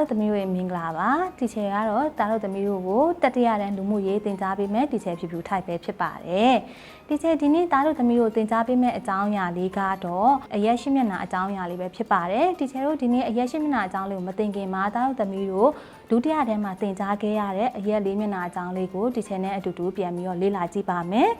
တို့သမီးတို့ရဲ့မင်္ဂလာပါတီချာကတော့တားတို့သမီးတို့ကိုတတိယတန်းလူမှုရေးသင်ကြားပေးမယ်တီချာဖြူဖြူထိုက်ပဲဖြစ်ပါတယ်တီချာဒီနေ့တားတို့သမီးတို့သင်ကြားပေးမယ်အကြောင်းအရာလေးကတော့အရက်ရှိမျက်နှာအကြောင်းအရာလေးပဲဖြစ်ပါတယ်တီချာတို့ဒီနေ့အရက်ရှိမျက်နှာအကြောင်းလေးကိုမသင်ခင်မှာတားတို့သမီးတို့ဒုတိယတန်းမှာသင်ကြားခဲ့ရတဲ့အရက်လေးမျက်နှာအကြောင်းလေးကိုတီချာနဲ့အတူတူပြန်ပြီးတော့လေ့လာကြည့်ပါမယ်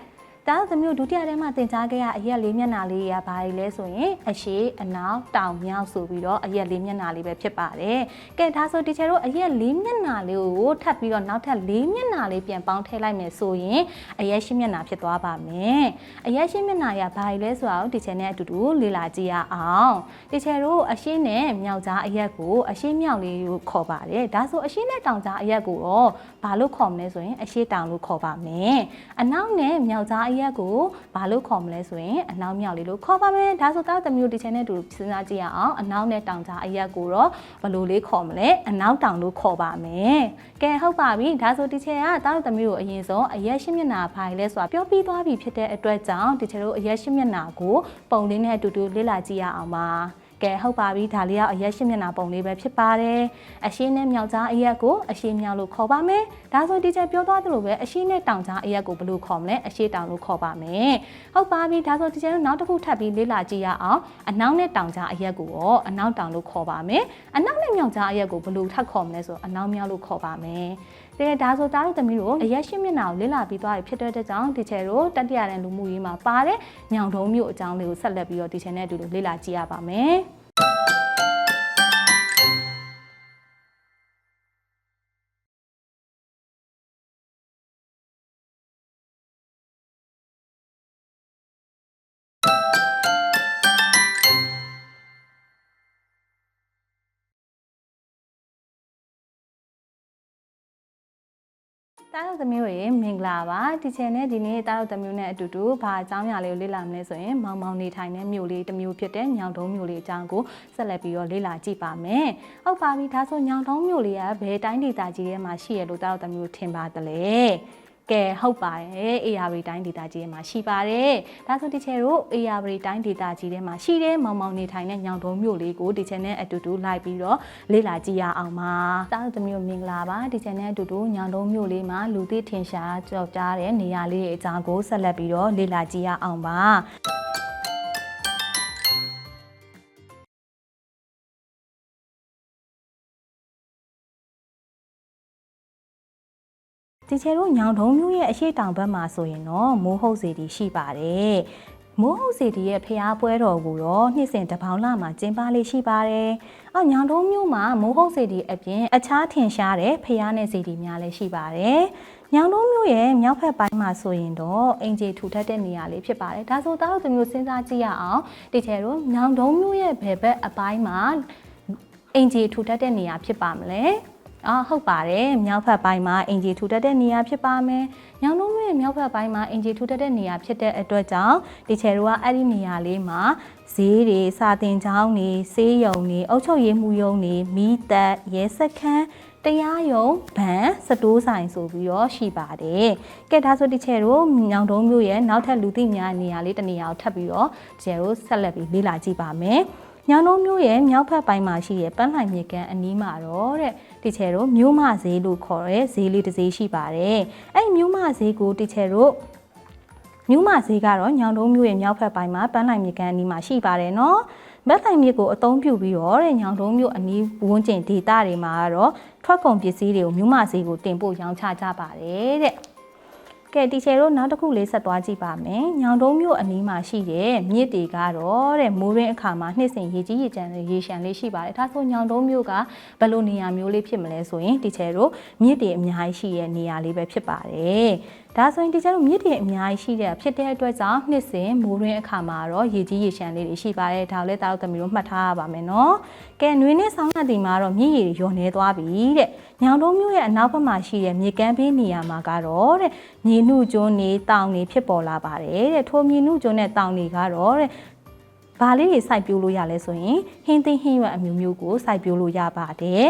တားသမီးတို့ဒုတိယတန်းမှာသင်ကြားခဲ့ရအရက်လေးမျက်နှာလေးရဘာတွေလဲဆိုရင်အရှိအနောက်တောင်မြောက်ဆိုပြီးတော့အရက်လေးမျက်နှာလေးပဲဖြစ်ပါတယ်။ကဲဒါဆိုတီချာတို့အရက်လေးမျက်နှာလေးကိုထပ်ပြီးတော့နောက်ထပ်လေးမျက်နှာလေးပြန်ပေါင်းထည့်လိုက်မယ်ဆိုရင်အရက်ရှိမျက်နှာဖြစ်သွားပါမယ်။အရက်ရှိမျက်နှာရဘာတွေလဲဆိုတာကိုတီချာနဲ့အတူတူလေ့လာကြည့်ရအောင်။တီချာတို့အရှိနဲ့မြောက်ကြားအရက်ကိုအရှိမြောက်လေးကိုခေါ်ပါတယ်။ဒါဆိုအရှိနဲ့တောင်ကြားအရက်ကိုတော့ဘာလို့ခေါ်မလဲဆိုရင်အရှိတောင်လို့ခေါ်ပါမယ်။အနောက်နဲ့မြောက်ကြားအရက်ကိုဘာလို့ခေါ်မလဲဆိုရင်အနောက်မြောက်လေးလို့ခေါ်ပါမယ်ဒါဆိုတော့တမျိုးဒီချန်နဲ့တူစဉ်းစားကြည့်ရအောင်အနောက်နဲ့တောင်ကြားအရက်ကိုတော့ဘယ်လိုလေးခေါ်မလဲအနောက်တောင်လို့ခေါ်ပါမယ်ကဲဟုတ်ပါပြီဒါဆိုဒီချန်ကတောက်တမျိုးကိုအရင်ဆုံးအရက်ရှင်းမျက်နှာဖိုင်လဲဆိုတာပြောပြီးသွားပြီဖြစ်တဲ့အတွက်ကြောင့်ဒီချန်တို့အရက်ရှင်းမျက်နှာကိုပုံလေးနဲ့အတူတူလေ့လာကြည့်ရအောင်ပါ ကဲဟုတ်ပါပြီဒါလေးကအရက်ရှင်းမျက်နှာပုံလေးပဲဖြစ်ပါတယ်အရှင်းနဲ့မြောက်ကြားအရက်ကိုအရှင်းမြောက်လို့ခေါ်ပါမယ်ဒါဆိုဒီချက်ပြောသွားသလိုပဲအရှင်းနဲ့တောင်ကြားအရက်ကိုဘယ်လိုခေါ်မလဲအရှင်းတောင်လို့ခေါ်ပါမယ်ဟုတ်ပါပြီဒါဆိုဒီချက်နောက်တစ်ခုထပ်ပြီးလေ့လာကြည့်ရအောင်အနောက်နဲ့တောင်ကြားအရက်ကိုရောအနောက်တောင်လို့ခေါ်ပါမယ်အနောက်နဲ့မြောက်ကြားအရက်ကိုဘယ်လိုထပ်ခေါ်မလဲဆိုအနောက်မြောက်လို့ခေါ်ပါမယ် တကယ်ဒါဆိုတာတို့သမီးတို့အရက်ရှင်းမျက်နှာကိုလေ့လာပြီးသွားပြီဖြစ်တဲ့အတွက်ကြောင့်ဒီချက်တို့တတိယတန်းလူမှုရေးမှာပါတဲ့ညောင်တုံးမျိုးအကြောင်းလေးကိုဆက်လက်ပြီးတော့ဒီချက်နဲ့အတူတူလေ့လာကြည့်ရပါမယ် တားတို့သမီးတို့ရေမင်္ဂလာပါဒီချန်နဲ့ဒီနေ့တားတို့သမီးတို့နဲ့အတူတူဘာအကြောင်းအရာလေးကိုလေ့လာမလဲဆိုရင်မောင်မောင်နေထိုင်တဲ့မြို့လေးတစ်မြို့ဖြစ်တဲ့ညောင်တုံးမြို့လေးအကြောင်းကိုဆက်လက်ပြီးတော့လေ့လာကြည့်ပါမယ်ဟုတ်ပါပြီဒါဆိုညောင်တုံးမြို့လေးကဘယ်တိုင်းဒေသကြီးထဲမှာရှိရလို့တားတို့သမီးတို့ထင်ပါသလဲ ကဲဟုတ်ပါတယ်အေယာဝတီတိုင်းဒေသကြီးထဲမှာရှိပါတယ်ဒါဆိုဒီချေတို့အေယာဝတီတိုင်းဒေသကြီးထဲမှာရှိတဲ့မောင်မောင်နေထိုင်တဲ့ညောင်တုံးမြို့လေးကိုဒီချန်နဲ့အတူတူလိုက်ပြီးတော့လေ့လာကြည့်ရအောင်ပါတားသမီးတို့မင်္ဂလာပါဒီချန်နဲ့အတူတူညောင်တုံးမြို့လေးမှာလူသိထင်ရှားကြောက်ကြားတဲ့နေရာလေးတွေအကြောင်းကိုဆက်လက်ပြီးတော့လေ့လာကြည့်ရအောင်ပါ ဒီချေတို့ညောင်တုံးမြို့ရဲ့အရှိတောင်ဘက်မှာဆိုရင်တော့မိုးဟုတ်စီတီရှိပါတယ်။မိုးဟုတ်စီတီရဲ့ဖျားပွဲတော်ကိုတော့နှစ်စဉ်တပေါင်းလာမှာကျင်းပလေးရှိပါတယ်။အော်ညောင်တုံးမြို့မှာမိုးဟုတ်စီတီအပြင်အခြားထင်ရှားတဲ့ဖျားနဲ့စီတီများလည်းရှိပါတယ်။ညောင်တုံးမြို့ရဲ့မြောက်ဘက်ပိုင်းမှာဆိုရင်တော့အင်ဂျီထူထပ်တဲ့နေရာလေးဖြစ်ပါတယ်။ဒါဆိုသားတို့သမီးတို့စဉ်းစားကြည့်ရအောင်။ဒီချေတို့ညောင်တုံးမြို့ရဲ့ဘယ်ဘက်အပိုင်းမှာအင်ဂျီထူထပ်တဲ့နေရာဖြစ်ပါမလဲ။ အာဟုတ်ပါတယ်မြောက်ဘက်ပိုင်းမှာအင်ဂျီထူတက်တဲ့နေရာဖြစ်ပါမယ်။ညောင်လုံးရဲ့မြောက်ဘက်ပိုင်းမှာအင်ဂျီထူတက်တဲ့နေရာဖြစ်တဲ့အတွက်ကြောင့်ဒီချယ်တို့ကအဲ့ဒီနေရာလေးမှာဈေးတွေစာတင်ကျောင်းတွေဆေးရုံတွေအုပ်ချုပ်ရေးမှုရုံတွေမိသက်ရဲစခန်းတရားရုံးဗန်စတိုးဆိုင်ဆိုပြီးတော့ရှိပါတယ်။ကဲဒါဆိုဒီချယ်တို့ညောင်တုံးမျိုးရဲ့နောက်ထပ်လူသိများနေရာလေးတစ်နေရာကိုထပ်ပြီးတော့ဒီချယ်တို့ဆက်လက်ပြီးလေ့လာကြည့်ပါမယ်။ ညောင်တုံးမျိုးရဲ့မြောက်ဘက်ပိုင်းမှာရှိတဲ့ပန်းလှိုင်မြေကန်အနီးမှာတော့တဲ့တီချယ်တို့မြို့မဈေးလို့ခေါ်တဲ့ဈေးလေးတစ်ဈေးရှိပါတယ်။အဲ့ဒီမြို့မဈေးကိုတီချယ်တို့မြို့မဈေးကတော့ညောင်တုံးမြို့ရဲ့မြောက်ဘက်ပိုင်းမှာပန်းလိုက်မြေကန်အနီးမှာရှိပါတယ်နော်။မက်ဆိုင်မြစ်ကိုအသုံးပြုပြီးတော့တဲ့ညောင်တုံးမြို့အနီးဝန်းကျင်ဒေသတွေမှာကတော့ထွက်ကုန်ပစ္စည်းတွေကိုမြို့မဈေးကိုတင်ပို့ရောင်းချကြပါတယ်တဲ့။ ကဲတီချယ်တို့နောက်တစ်ခုလေးဆက်သွားကြည့်ပါမယ်။ညောင်တုံးမြို့အနီးမှာရှိတဲ့မြစ်တွေကတော့တဲ့မိုးရင်းအခါမှာနှစ်စဉ်ရေကြီးရေကြမ်းရေရှမ်းလေးရှိပါတယ်။ဒါဆိုညောင်တုံးမြို့ကဘယ်လိုနေရာမျိုးလေးဖြစ်မလဲဆိုရင်တီချယ်တို့မြစ်တွေအများကြီးရှိတဲ့နေရာလေးပဲဖြစ်ပါတယ်။ဒါဆိုရင်တီချယ်တို့မြစ်တွေအများကြီးရှိတဲ့ဖြစ်တဲ့အတွက်ကြောင့်နှစ်စဉ်မိုးရင်းအခါမှာတော့ရေကြီးရေရှမ်းလေးတွေရှိပါတယ်။ဒါလည်းတောက်သမီးတို့မှတ်ထားရပါမယ်နော်။ကဲနွေနဲ့ဆောင်းရတီမှာတော့မြစ်ရည်တွေလျော်နေသွားပြီတဲ့။ ညောင်တုံးမြို့ရဲ့အနောက်ဘက်မှာရှိတဲ့မြေကမ်းဘေးနေရာမှာကတော့တဲ့မြေနှုကျွန်းနေတောင်နေဖြစ်ပေါ်လာပါတယ်တဲ့ထိုမြေနှုကျွန်းနဲ့တောင်နေကတော့တဲ့ဘာလေးတွေစိုက်ပျိုးလို့ရလဲဆိုရင်ဟင်းသိဟင်းရွက်အမျိုးမျိုးကိုစိုက်ပျိုးလို့ရပါတယ်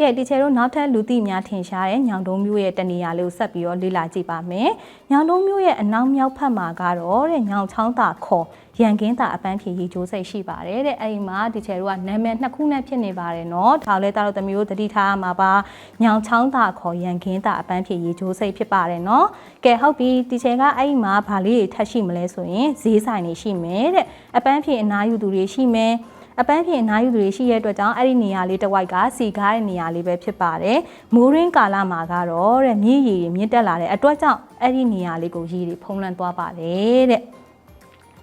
ကကဲတီချယ်တို့နောက်ထပ်လူသိများထင်ရှားတဲ့ညောင်တုံးမျိုးရဲ့တနေရာလေးကိုဆက်ပြီးတော့လေ့လာကြည့်ပါမယ်။ညောင်တုံးမျိုးရဲ့အနောက်မြောက်ဖက်မှာကတော့တဲ့ညောင်ချောင်းသာခေါ်ရန်ကင်းသာအပန်းဖြေရေချိုးစိတ်ရှိပါတယ်တဲ့အဲ့ဒီမှာတီချယ်တို့ကနာမည်နှစ်ခုနဲ့ဖြစ်နေပါတယ်နော်။ဒါလည်းတာတို့သမီးတို့သတိထားရမှာပါ။ညောင်ချောင်းသာခေါ်ရန်ကင်းသာအပန်းဖြေရေချိုးစိတ်ဖြစ်ပါတယ်နော်။ကဲဟုတ်ပြီတီချယ်ကအဲ့ဒီမှာဘာလေးတွေထပ်ရှိမလဲဆိုရင်ဈေးဆိုင်တွေရှိမယ်တဲ့အပန်းဖြေအနားယူသူတွေရှိမယ်။ အပန်းဖြင့်အနားယူသူတွေရှိတဲ့အတွက်ကြောင့်အဲ့ဒီနေရာလေးတစ်ဝိုက်ကစီကားတဲ့နေရာလေးပဲဖြစ်ပါတယ်။မိုးရင်းကာလမှာကတော့တဲ့မြည်ရည်မြင့်တက်လာတဲ့အတွက်ကြောင့်အဲ့ဒီနေရာလေးကိုရည်တွေဖုံးလွှမ်းသွားပါတယ်တဲ့။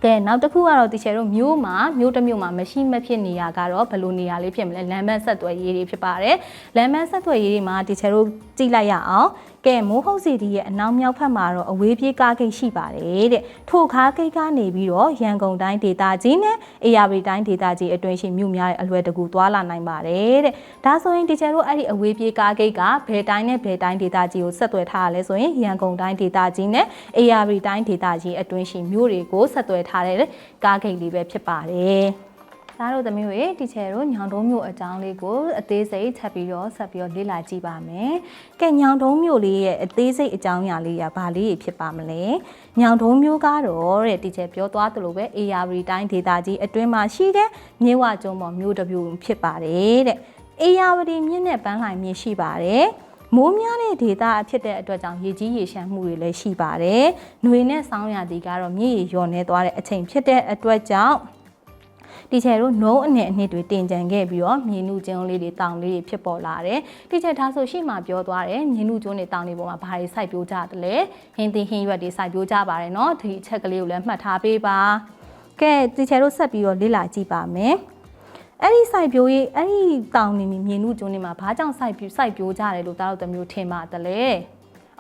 ကဲနောက်တစ်ခုကတော့တီချယ်တို့မြို့မှာမြို့တစ်မြို့မှာမရှိမဖြစ်နေရကတော့ဘယ်လိုနေရာလေးဖြစ်မလဲလမ်းမဆက်သွယ်ရေးတွေဖြစ်ပါတယ်လမ်းမဆက်သွယ်ရေးတွေမှာတီချယ်တို့ကြည့်လိုက်ရအောင်ကဲမိုးဟုတ်စီတီရဲ့အနောက်မြောက်ဖက်မှာတော့အဝေးပြေးကားဂိတ်ရှိပါတယ်တဲ့ထို့ခါဂိတ်ကနေပြီးတော့ရန်ကုန်တိုင်းဒေသကြီးနဲ့အေရဝတီတိုင်းဒေသကြီးအတွင်းရှိမြို့များရဲ့အလွယ်တကူသွားလာနိုင်ပါတယ်တဲ့ဒါဆိုရင်တီချယ်တို့အဲ့ဒီအဝေးပြေးကားဂိတ်ကဘယ်တိုင်းနဲ့ဘယ်တိုင်းဒေသကြီးကိုဆက်သွယ်ထားရလဲဆိုရင်ရန်ကုန်တိုင်းဒေသကြီးနဲ့အေရဝတီတိုင်းဒေသကြီးအတွင်းရှိမြို့တွေကိုဆက်သွယ်ထားတဲ့ကားဂိတ်လေးပဲဖြစ်ပါတယ်သားတို့သမီးတွေတီချယ်တို့ညောင်တုံးမျိုးအကြောင်းလေးကိုအသေးစိတ်ချက်ပြီးတော့ဆက်ပြီးတော့လေ့လာကြည့်ပါမယ်။ကဲညောင်တုံးမျိုးလေးရဲ့အသေးစိတ်အကြောင်းအရာလေးကဘာလေးဖြစ်ပါမလဲ။ညောင်တုံးမျိုးကတော့တဲ့တီချယ်ပြောသွားသလိုပဲ AR တိုင်းဒေတာကြီးအတွင်းမှာရှိတဲ့မြင်းဝကျုံပေါ်မျိုးတစ်မျိုးဖြစ်ပါတယ်တဲ့။ AR မြင်းနဲ့ပန်းလှိုင်မြင်းရှိပါတယ်။ မိုးများတဲ့ဒေသအဖြစ်တဲ့အတွက်ကြောင့်ရေကြီးရေရှမ်းမှုတွေလည်းရှိပါတယ်။နှွေနဲ့ဆောင်းရာသီကတော့မြေရေရော်နေသွားတဲ့အချိန်ဖြစ်တဲ့အတွက်ကြောင့်တီချယ်တို့ no အနေအနှစ်တွေတင်ကြံခဲ့ပြီးတော့မြေနုကျုံလေးတွေတောင်လေးတွေဖြစ်ပေါ်လာတယ်။တီချယ်ဒါဆိုရှိမှပြောသွားတယ်မြေနုကျုံတွေတောင်တွေပေါ်မှာဘာတွေစိုက်ပျိုးကြတယ်လဲ။ဟင်းသီးဟင်းရွက်တွေစိုက်ပျိုးကြပါတယ်နော်။ဒီအချက်ကလေးကိုလည်းမှတ်ထားပေးပါ။ကဲတီချယ်တို့ဆက်ပြီးတော့လေ့လာကြည့်ပါမယ်။ အဲ့ဒီစိုက်ပျိုးရေးအဲ့ဒီတောင်နေမြေနုကျုံနေမှာဘာကြောင့်စိုက်ပျိုးစိုက်ပျိုးကြတယ်လို့တားတို့တမျိုးထင်ပါတယ်လေ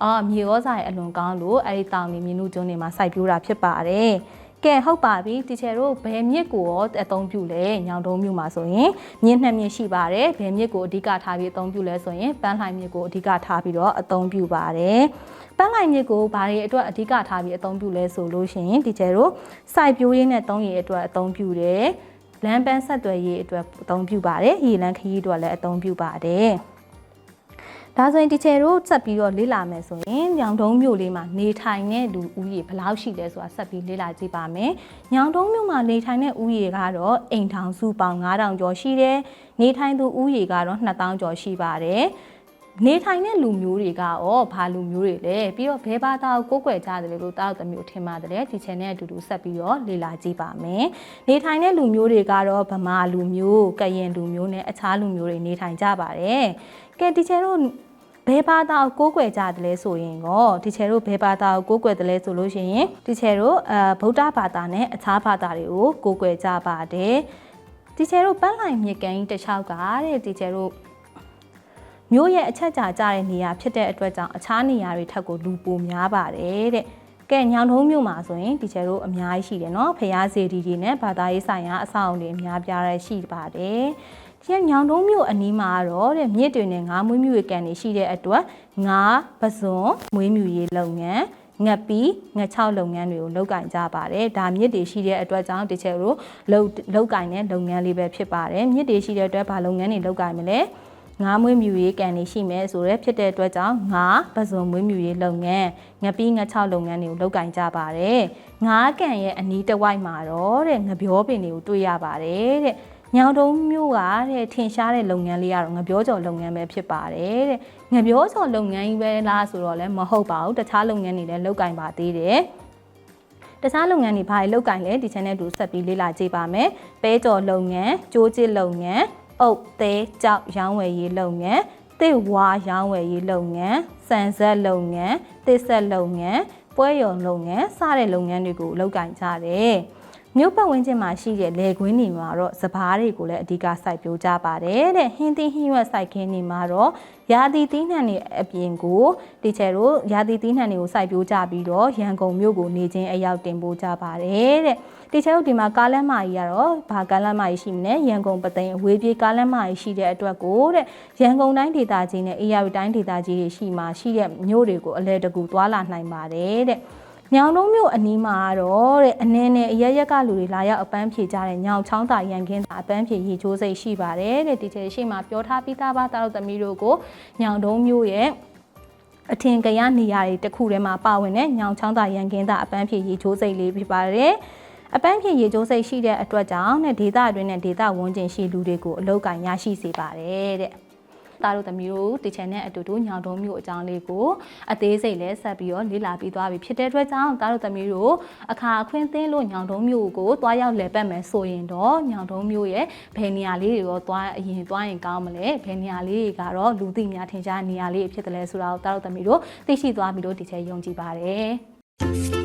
အော်မြေဩဇာရဲ့အလွန်ကောင်းလို့အဲ့ဒီတောင်နေမြေနုကျုံနေမှာစိုက်ပျိုးတာဖြစ်ပါတယ်ကဲဟုတ်ပါပြီတီချယ်တို့ဘယ်မြစ်ကိုရောအသုံးပြုလဲညောင်တုံးမြို့မှာဆိုရင်မြစ်နှစ်မြစ်ရှိပါတယ်ဘယ်မြစ်ကိုအဓိကထားပြီးအသုံးပြုလဲဆိုရင်ပန်းလှိုင်မြစ်ကိုအဓိကထားပြီးတော့အသုံးပြုပါတယ်ပန်းလှိုင်မြစ်ကိုဘာတွေအတွက်အဓိကထားပြီးအသုံးပြုလဲဆိုလို့ရှိရင်တီချယ်တို့စိုက်ပျိုးရေးနဲ့သုံးရည်အတွက်အသုံးပြုတယ် လမ်းပန်းဆက်သွယ်ရေးအတွက်အသုံးပြုပါတယ်ရေလန်းခရီးအတွက်လည်းအသုံးပြုပါတယ်ဒါဆိုရင်တီချယ်တို့ဆက်ပြီးတော့လေ့လာမယ်ဆိုရင်ညောင်တုံးမြို့လေးမှာနေထိုင်တဲ့လူဦးရေဘယ်လောက်ရှိလဲဆိုတာဆက်ပြီးလေ့လာကြည့်ပါမယ်။ညောင်တုံးမြို့မှာနေထိုင်တဲ့ဦးရေကတော့အိမ်ထောင်စုပေါင်း9000ကျော်ရှိတယ်။နေထိုင်သူဦးရေကတော့2000ကျော်ရှိပါတယ်။ နေထိုင်တဲ့လူမျိုးတွေကရောဘာလူမျိုးတွေလဲပြီးတော့ဘယ်ဘာသာကိုကိုးကွယ်ကြတယ်လို့တားတော့မျိုးထင်ပါတယ်ဒီ channel အတူတူဆက်ပြီးတော့လေ့လာကြည့်ပါမယ်နေထိုင်တဲ့လူမျိုးတွေကတော့ဗမာလူမျိုးကရင်လူမျိုးနဲ့အခြားလူမျိုးတွေနေထိုင်ကြပါတယ်ကဲဒီ channel ဘယ်ဘာသာကိုကိုးကွယ်ကြတယ်လဲဆိုရင်တော့ဒီချယ်တို့ဘယ်ဘာသာကိုကိုးကွယ်တယ်လဲဆိုလို့ရှိရင်ဒီချယ်တို့အဲဗုဒ္ဓဘာသာနဲ့အခြားဘာသာတွေကိုကိုးကွယ်ကြပါတယ်ဒီချယ်တို့ပန်းလိုင်မြေကမ်းကြီးတစ်ချောက်ကတဲ့ဒီချယ်တို့ မျိုးရဲ့အချက်ကြာကြတဲ့နေရာဖြစ်တဲ့အတွက်ကြောင့်အခြားနေရာတွေထက်ကိုလူပိုများပါတယ်တဲ့ကဲညောင်ထုံးမြို့မှာဆိုရင်ဒီချယ်တို့အများကြီးရှိတယ်နော်ဖျားစေတီတွေနဲ့ဘာသာရေးဆိုင်ရာအဆောက်အုံတွေအများပြားရရှိပါတယ်ဒီညောင်တုံးမြို့အနီးမှာတော့တဲ့မြစ်တွေနဲ့ငါးမွေးမြူရေးကန်တွေရှိတဲ့အတွက်ငါးပဇွန်မွေးမြူရေးလုပ်ငန်းငက်ပီးငက်ချောက်လုပ်ငန်းတွေကိုလုပ်ကင်ကြပါတယ်ဒါမြစ်တွေရှိတဲ့အတွက်ကြောင့်တချို့တို့လုပ်လုပ်ကင်တဲ့လုပ်ငန်းလေးပဲဖြစ်ပါတယ်မြစ်တွေရှိတဲ့အတွက်ဘာလုပ်ငန်းတွေလုပ်ကင်မလဲ ငါးမွေးမြူရေးကန်တွေရှိမယ်ဆိုတော့ဖြစ်တဲ့အတွက်ကြောင့်ငါးပဇွန်မွေးမြူရေးလုပ်ငန်းငပီးငချောက်လုပ်ငန်းတွေကိုလုပ်ကင်ကြပါတယ်ငါးကန်ရဲ့အနီးတစ်ဝိုက်မှာတော့တဲ့ငပြောပင်တွေကိုတွေ့ရပါတယ်တဲ့ညောင်တုံးမျိုးကတဲ့ထင်ရှားတဲ့လုပ်ငန်းလေးကတော့ငပြောကျော်လုပ်ငန်းပဲဖြစ်ပါတယ်တဲ့ငပြောကျော်လုပ်ငန်းကြီးပဲလားဆိုတော့လည်းမဟုတ်ပါဘူးတခြားလုပ်ငန်းတွေလည်းလုပ်ကင်ပါသေးတယ်တခြားလုပ်ငန်းတွေဘာတွေလုပ်ကင်လဲဒီ channel တူဆက်ပြီးလေ့လာကြည့်ပါမယ်ပဲကျော်လုပ်ငန်းကြိုးကျစ်လုပ်ငန်း အုပ်သေးကြောက်ရောင်းဝယ်ရေးလုပ်ငန်းတစ်ဝါရောင်းဝယ်ရေးလုပ်ငန်းစံဆက်လုပ်ငန်းတစ်ဆက်လုပ်ငန်းပွဲရုံလုပ်ငန်းစတဲ့လုပ်ငန်းတွေကိုလုပ်ကင်ကြတယ် မြို့ပတ်ဝန်းကျင်မှာရှိတဲ့လယ်ကွင်းတွေမှာတော့စပားတွေကိုလည်းအဓိကစိုက်ပျိုးကြပါတယ်တဲ့ဟင်းသီးဟင်းရွက်စိုက်ခင်းတွေမှာတော့ရာသီသီးနှံတွေအပြင်ကိုတီချယ်တို့ရာသီသီးနှံတွေကိုစိုက်ပျိုးကြပြီးတော့ရန်ကုန်မြို့ကိုနေချင်းအရောက်တင်ပို့ကြပါတယ်တဲ့တီချယ်တို့ဒီမှာကားလမ်းမကြီးကတော့ဘာကားလမ်းမကြီးရှိမလဲရန်ကုန်ပသိမ်အဝေးပြေးကားလမ်းမကြီးရှိတဲ့အတွက်ကိုတဲ့ရန်ကုန်တိုင်းဒေသကြီးနဲ့အေရဝတီတိုင်းဒေသကြီးတွေရှိမှရှိတဲ့မြို့တွေကိုအလဲတကူသွာလာနိုင်ပါတယ်တဲ့ ညောင်တုံးမြို့အနီးမှာတော့တဲ့အနည်းနဲ့အရရက်ကလူတွေလာရောက်အပန်းဖြေကြတဲ့ညောင်ချောင်းသာရန်ကင်းသာအပန်းဖြေရေချိုးစိတ်ရှိပါတယ်တဲ့ဒီချေရှိမှပြောထားပြီးသားပါတာတို့သမီးတို့ကိုညောင်တုံးမြို့ရဲ့အထင်ကရနေရာတွေတစ်ခုထဲမှာပါဝင်တဲ့ညောင်ချောင်းသာရန်ကင်းသာအပန်းဖြေရေချိုးစိတ်လေးဖြစ်ပါတယ်အပန်းဖြေရေချိုးစိတ်ရှိတဲ့အတွက်ကြောင့်တဲ့ဒေသအတွင်းနဲ့ဒေသဝန်းကျင်ရှိလူတွေကိုအလောက်ကန်ရရှိစေပါတယ်တဲ့ သားတို့သမီးတို့ဒီ channel အတူတူညောင်တုံးမျိုးအကြောင်းလေးကိုအသေးစိတ်လဲဆက်ပြီးတော့လေ့လာပြီးသွားပြီဖြစ်တဲ့အတွက်ကြောင့်သားတို့သမီးတို့အခါအခွင့်သင်းလို့ညောင်တုံးမျိုးကိုသွားရောက်လည်ပတ်မယ်ဆိုရင်တော့ညောင်တုံးမျိုးရဲ့ဘယ်နေရာလေးတွေရောသွားအရင်သွားရင်ကောင်းမလဲဘယ်နေရာလေးတွေကတော့လူသိများထင်ရှားနေရာလေးဖြစ်တယ်လဲဆိုတာကိုသားတို့သမီးတို့သိရှိသွားပြီလို့ဒီချက်ယုံကြည်ပါတယ်